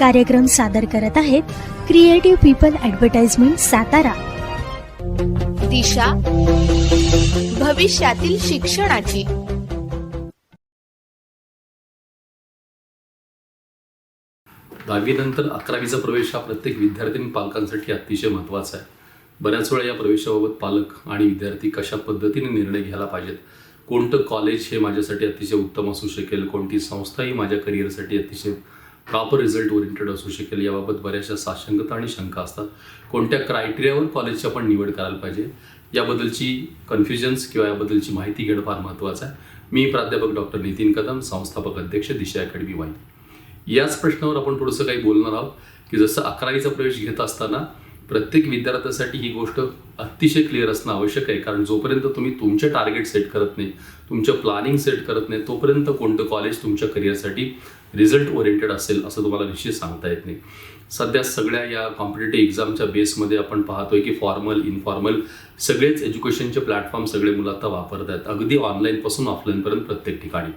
कार्यक्रम सादर करत आहेत क्रिएटिव्ह पीपल ऍडव्हर्टाइजमेंट सातारा. दिशा भविष्यातील शिक्षणाची. दहावीनंतर अकरावीचा प्रवेश हा प्रत्येक विद्यार्थी आणि पालकांसाठी अतिशय महत्त्वाचा आहे. बऱ्याच वेळा या प्रवेशाबाबत पालक आणि विद्यार्थी कशा पद्धतीने निर्णय घ्यायला पाहिजेत? कोणतं कॉलेज हे माझ्यासाठी अतिशय उत्तम असू शकेल? कोणती संस्थाही माझ्या करिअरसाठी अतिशय प्रॉपर रिझल्ट ओरिएंटेड असू शकेल. याबाबत बऱ्याचशा साशंकता आणि शंका असतात. कोणत्या क्रायटेरियावर कॉलेजची आपण निवड करायला पाहिजे? याबद्दलची कन्फ्युजन्स किंवा याबद्दलची माहिती घेणं फार महत्त्वाचं आहे. मी प्राध्यापक डॉक्टर नितीन कदम संस्थापक अध्यक्ष दिशा अकॅडमी वाई. याच प्रश्नावर आपण थोडंसं काही बोलणार आहोत की जसं अकरावीचा प्रवेश घेत असताना प्रत्येक विद्यार्थ्यासाठी ही गोष्ट अतिशय क्लिअर असणं आवश्यक आहे. कारण जोपर्यंत तुम्ही तुमचे टार्गेट सेट करत नाही तुमचं प्लॅनिंग सेट करत नाही तोपर्यंत कोणतं कॉलेज तुमच्या करिअरसाठी रिझल्ट ओरिएंटेड असेल असं तुम्हाला निश्चित सांगता येत नाही. सध्या सगळ्या या कॉम्पिटेटिव्ह एक्झामच्या बेसमध्ये आपण पाहतोय की फॉर्मल इनफॉर्मल सगळेच एज्युकेशनचे प्लॅटफॉर्म सगळे मुलं आता वापरत आहेत. अगदी ऑनलाईनपासून ऑफलाईनपर्यंत प्रत्येक ठिकाणी.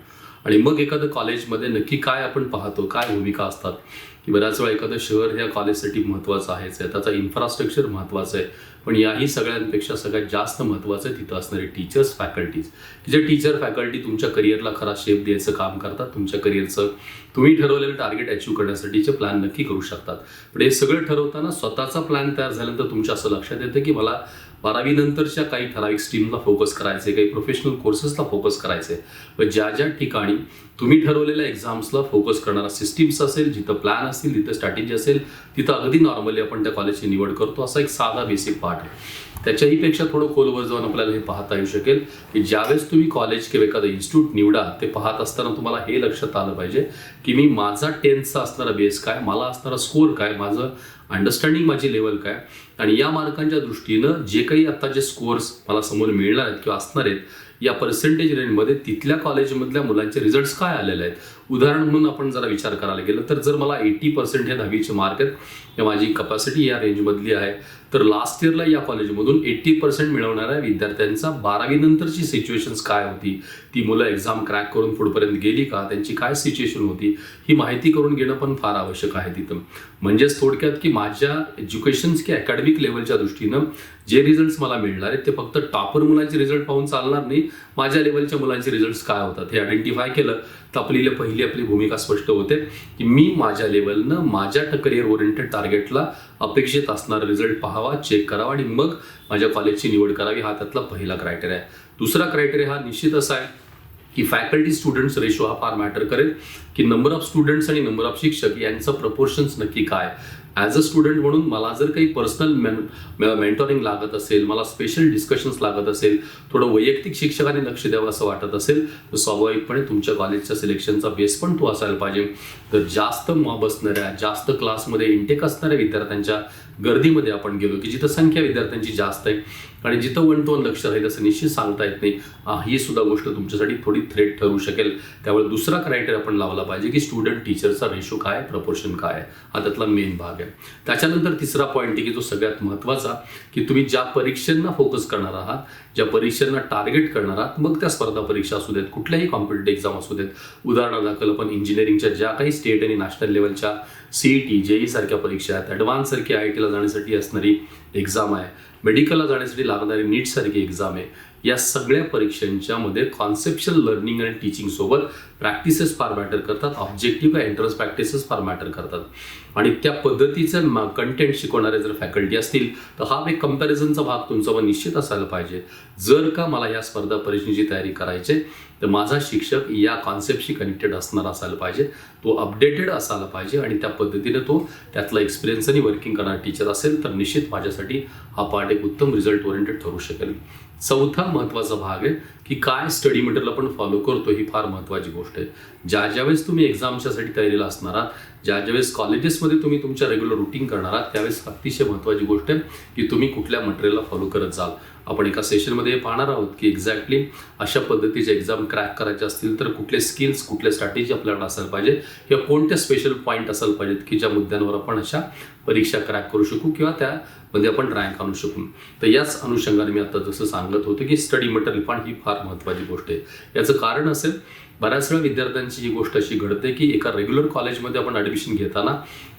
आणि मग एखादं कॉलेजमध्ये नक्की काय आपण पाहतो काय भूमिका असतात? की बऱ्याच वेळा एखादं शहर ह्या कॉलेजसाठी महत्त्वाचं आहेच आहे त्याचा इन्फ्रास्ट्रक्चर महत्त्वाचं आहे. पण याही सगळ्यांपेक्षा सगळ्यात जास्त महत्त्वाचं आहे तिथं असणारे टीचर्स फॅकल्टीज की जे टीचर फॅकल्टी तुमच्या करिअरला खरा शेप द्यायचं काम करतात तुमच्या करिअरचं तुम्ही ठरवलेलं टार्गेट अचीव करण्यासाठीचे प्लॅन नक्की करू शकतात. पण हे सगळं ठरवताना स्वतःचा प्लॅन तयार झाल्यानंतर तुमच्या असं लक्षात येतं की मला बारावी नंतरच्या काही ठराविक स्ट्रीमला फोकस करायचे काही प्रोफेशनल कोर्सेसला फोकस करायचे. व ज्या ज्या ठिकाणी तुम्ही ठरवलेल्या एक्झाम्सला फोकस करणारा सिस्टीम्स असेल जिथं प्लॅन असतील तिथं स्ट्रॅटेजी असेल तिथं अगदी नॉर्मली आपण त्या कॉलेजची निवड करतो. असा एक साधा बेसिक पार्ट आहे. त्याच्याही पेक्षा थोडं खोलवर जाऊन आपल्याला हे पाहता येऊ शकेल की ज्यावेळेस तुम्ही कॉलेज किंवा एखादं इन्स्टिट्यूट निवडा ते पाहत असताना तुम्हाला हे लक्षात आलं पाहिजे की मी माझा टेन्थचा असणारा बेस काय मला असणारा स्कोर काय माझं अंडरस्टँडिंग माझी लेवल काय? आणि या मार्कांच्या दृष्टीनं जे काही आता जे स्कोअर्स मला समोर मिळणार आहेत किंवा असणार आहेत या पर्सेंटेज रेंजमध्ये तिथल्या कॉलेजमधल्या मुलांचे रिझल्ट्स काय आलेले आहेत? उदाहरण म्हणून आपण जरा विचार करायला गेलं तर जर मला एटी पर्सेंट हे दहावीचे मार्क आहेत माझी कपॅसिटी या रेंजमधली आहे तर लास्ट इयरला या कॉलेजमधून एट्टी पर्सेंट मिळवणाऱ्या विद्यार्थ्यांचा बारावीनंतरची सिच्युएशन्स काय होती? ती मुलं एक्झाम क्रॅक करून पुढपर्यंत गेली का? त्यांची काय सिच्युएशन होती? ही माहिती करून घेणं पण फार आवश्यक आहे तिथं. म्हणजेच थोडक्यात की माझ्या एज्युकेशन्स की अकॅडमिक लेवलच्या दृष्टीनं जे रिझल्ट्स मला मिळणार आहेत ते फक्त टॉपर मुलांचे रिझल्ट पाहून चालणार नाही. माझ्या लेवलच्या मुलांचे रिझल्ट्स काय होतात हे आयडेंटिफाय केलं. तर आपली पहिली आपली भूमिका स्पष्ट होते की मी माझ्या लेवलनं माझ्या करिअर ओरिएंटेड टार्गेटला अपेक्षित असणारा रिझल्ट पाहावा चेक करावा आणि मग माझ्या कॉलेजची निवड करावी हा त्यातला पहिला क्रायटेरिया आहे. दुसरा क्रायटेरिया हा निश्चित असा आहे की फॅकल्टी स्टुडंट्स रेशो हा फार मॅटर करेल की नंबर ऑफ स्टुडंट्स आणि नंबर ऑफ शिक्षक यांचं प्रपोर्शन्स नक्की काय ॲज अ स्टुडंट म्हणून मला जर काही पर्सनल मेन मेंटॉरिंग लागत असेल मला स्पेशल डिस्कशन्स लागत असेल थोडं वैयक्तिक शिक्षकाने लक्ष द्यावं असं वाटत असेल तर स्वाभाविकपणे तुमच्या कॉलेजच्या सिलेक्शनचा बेस पण तो असायला पाहिजे. तर जास्त मॉब असणाऱ्या जास्त क्लासमध्ये इंटेक असणाऱ्या विद्यार्थ्यांच्या गर्दीमध्ये आपण गेलो की जिथं संख्या विद्यार्थ्यांची जास्त आहे आणि जिथं वन टू वन लक्ष राहील असं निश्चित सांगता येत नाही ही सुद्धा गोष्ट तुमच्यासाठी थोडी थ्रेट ठरू शकेल. त्यामुळे दुसरा क्रायटेरिया आपण लावला पाहिजे की स्टुडंट टीचरचा रेशो काय प्रपोर्शन काय आहे. हा त्यातला मेन भाग आहे. त्याच्यानंतर तिसरा पॉईंट आहे की जो सगळ्यात महत्त्वाचा की तुम्ही ज्या परीक्षांना फोकस करणार आहात ज्या परीक्षांना टार्गेट करणार आहात मग त्या स्पर्धा परीक्षा असू देत कुठल्याही कॉम्पिटेटिव्ह एक्झाम असू देत. उदाहरणादाखल आपण इंजिनिअरिंगच्या ज्या काही स्टेट आणि नॅशनल लेवलच्या सी टी जेई सारख्या परीक्षा आहेत ॲडव्हान्स सारख्या आय टीला जाण्यासाठी असणारी एक्झाम आहे. मेडिकलला जाण्यासाठी लागणारी नीट सारखी एक्झाम आहे. या सगळ्या परीक्षांच्या मध्ये कॉन्सेप्शल लर्निंग आणि टीचिंग सोबत प्रॅक्टिसेस फार मॅटर करतात. ऑब्जेक्टिव्ह का एंट्रन्स प्रॅक्टिसेस फार मॅटर करतात. आणि त्या पद्धतीचं कंटेंट शिकवणारे जर फॅकल्टी असतील तर हा एक कम्पॅरिझनचा भाग तुमचा मग निश्चित असायला पाहिजे. जर का मला या स्पर्धा परीक्षेची तयारी करायची तर माझा शिक्षक या कॉन्सेप्टशी कनेक्टेड असणार असायला पाहिजे. तो अपडेटेड असायला पाहिजे आणि त्या पद्धतीने तो त्यातला एक्सपिरियन्स आणि वर्किंग करणारा टीचर असेल तर निश्चित माझ्यासाठी हा पार्ट एक उत्तम रिझल्ट ओरिएंटेड ठरू शकेल. चौथा महत्त्वाचा भाग आहे की काय स्टडी मटेरियल आपण फॉलो करतो ही फार महत्त्वाची गोष्ट आहे. ज्या ज्यावेळेस तुम्ही एक्झामच्यासाठी तयारीला असणार आहात ज्या ज्यावेळेस कॉलेजेसमध्ये तुम्ही तुमच्या रेग्युलर रुटीन करणार आहात त्यावेळेस अतिशय महत्त्वाची गोष्ट आहे की तुम्ही कुठल्या मटेरियलला फॉलो करत जाल. आपण एका सेशनमध्ये पाहणार आहोत की एक्झॅक्टली अशा पद्धतीचे एक्झाम क्रॅक करायचे असतील तर कुठले स्किल्स कुठल्या स्ट्रॅटेजी आपल्याला असायला पाहिजे किंवा कोणत्या स्पेशल पॉईंट असायला पाहिजेत की ज्या मुद्द्यांवर आपण अशा परीक्षा क्रॅक करू शकू किंवा त्यामध्ये आपण रँक आणू शकू. तर याच अनुषंगाने मी आता जसं सांगत होतो की स्टडी मटेरियल पण ही फार महत्त्वाची गोष्ट आहे. याचं कारण असेल बऱ्याच वेळा विद्यार्थ्यांची ही गोष्ट अशी घडते की एका रेग्युलर कॉलेजमध्ये आपण ॲडमिशन घेताना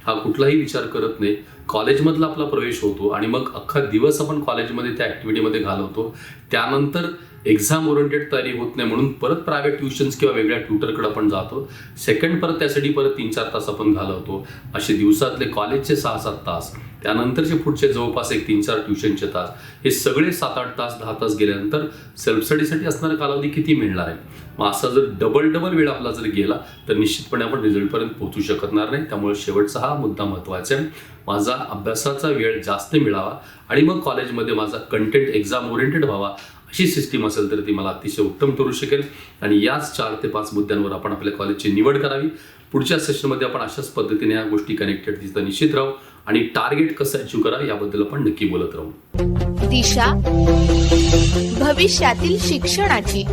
हा कुठलाही विचार करत नाही. कॉलेजमधला आपला प्रवेश होतो आणि मग अख्खा दिवस आपण कॉलेजमध्ये त्या ॲक्टिव्हिटीमध्ये घालवतो. त्यानंतर एक्झाम ओरिएंटेड तयारी होत नाही म्हणून परत प्रायव्हेट ट्युशन्स किंवा वेगळ्या ट्युटरकडे आपण जातो. सेकंड परत त्यासाठी परत तीन चार तास आपण घालवतो. असे दिवसातले कॉलेजचे सहा सात तास त्यानंतरचे पुढचे जवळपास एक तीन चार ट्युशनचे तास. हे सगळे सात आठ तास दहा तास गेल्यानंतर सेल्फ स्टडीसाठी असणारा कालावधी किती मिळणार आहे? मग असा जर डबल डबल वेळ आपला जर गेला तर निश्चितपणे आपण रिझल्टपर्यंत पोहोचू शकणार नाही. त्यामुळे शेवटचा हा मुद्दा महत्त्वाचा आहे. माझा अभ्यासाचा वेळ जास्त मिळावा आणि मग कॉलेजमध्ये माझा कंटेंट एक्झाम ओरिएंटेड व्हावा अशी सिस्टीम असेल तर ती मला अतिशय उत्तम ठरू शकेल. आणि याच चार ते पाच मुद्द्यांवर आपण आपल्या कॉलेजची निवड करावी. पुढच्या सेशनमध्ये आपण अशाच पद्धतीने या गोष्टी कनेक्टेड तिथं निश्चित राहू. आणि टार्गेट कसं अचीव करा याबद्दल आपण नक्की बोलत राहू. दिशा भविष्यातील शिक्षणाची.